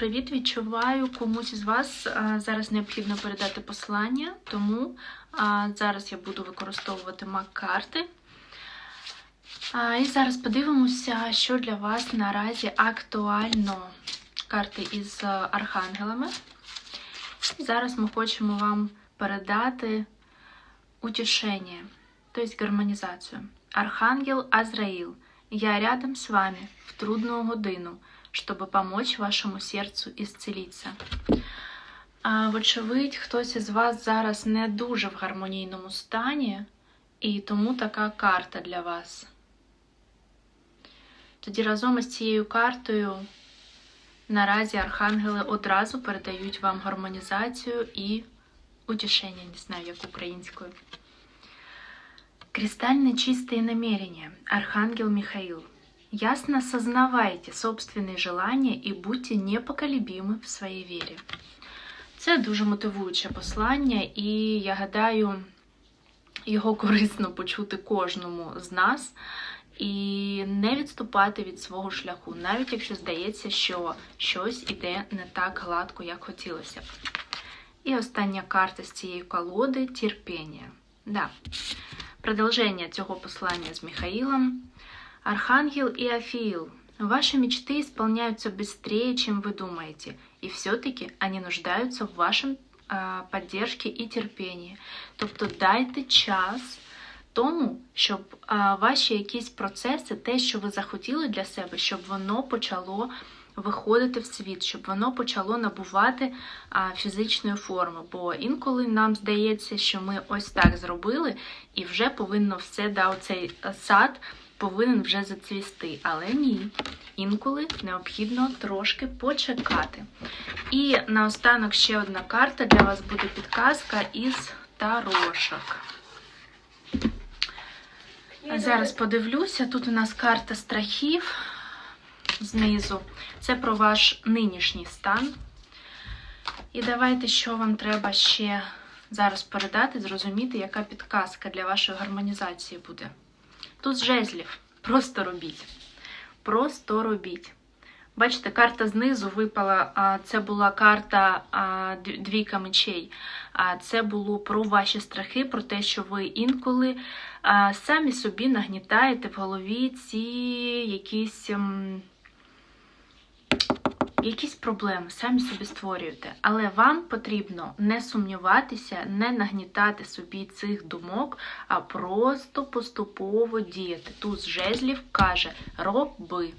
привіт! Відчуваю комусь із вас зараз необхідно передати послання, тому зараз я буду використовувати мак-карти. І зараз подивимося, що для вас наразі актуально карти із архангелами. І зараз ми хочемо вам передати утішення, тобто гармонізацію. Архангел Азраил, я рядом с вами в трудную годину, чтобы помочь вашому серцю ісцелитися. А, вочевидь, хтось із вас зараз не дуже в гармонійному стані, і тому така карта для вас. Тоді разом із цією картою наразі архангели одразу передають вам гармонізацію і утішення, не знаю, як українською. Кристально чистые намерения. Архангел Михаил. Ясно сознавайте собственные желания и будьте непоколебимы в своїй вірі. Це дуже мотивуюче послання, і я гадаю, його корисно почути кожному з нас і не відступати від свого шляху, навіть якщо здається, що щось іде не так гладко, як хотілося б. І остання карта з цієї колоди терпіння. Да. Продолжение цього послания с Михаилом. Архангел Иофиил, ваши мечты исполняются быстрее, чем вы думаете, и все-таки они нуждаются в вашем а, поддержке і терпінні. Тобто дайте час тому, щоб а, ваші якісь процеси, те, що ви захотіли для себе, щоб воно почало виходити в світ, щоб воно почало набувати а, фізичної форми. Бо інколи нам здається, що ми ось так зробили, і вже повинно все, да, оцей сад повинен вже зацвісти. Але ні. Інколи необхідно трошки почекати. І наостанок ще одна карта для вас буде підказка із тарошок. Зараз подивлюся. Тут у нас карта страхів знизу. Це про ваш нинішній стан. І давайте, що вам треба ще зараз передати, зрозуміти, яка підказка для вашої гармонізації буде. Тут жезлів. Просто робіть. Просто робіть. Бачите, карта знизу випала, це була карта двійка мечей. А це було про ваші страхи, про те, що ви інколи самі собі нагнітаєте в голові ці якісь. М, Якісь проблеми самі собі створюєте, але вам потрібно не сумніватися, не нагнітати собі цих думок, а просто поступово діяти. Тут жезлів каже: роби.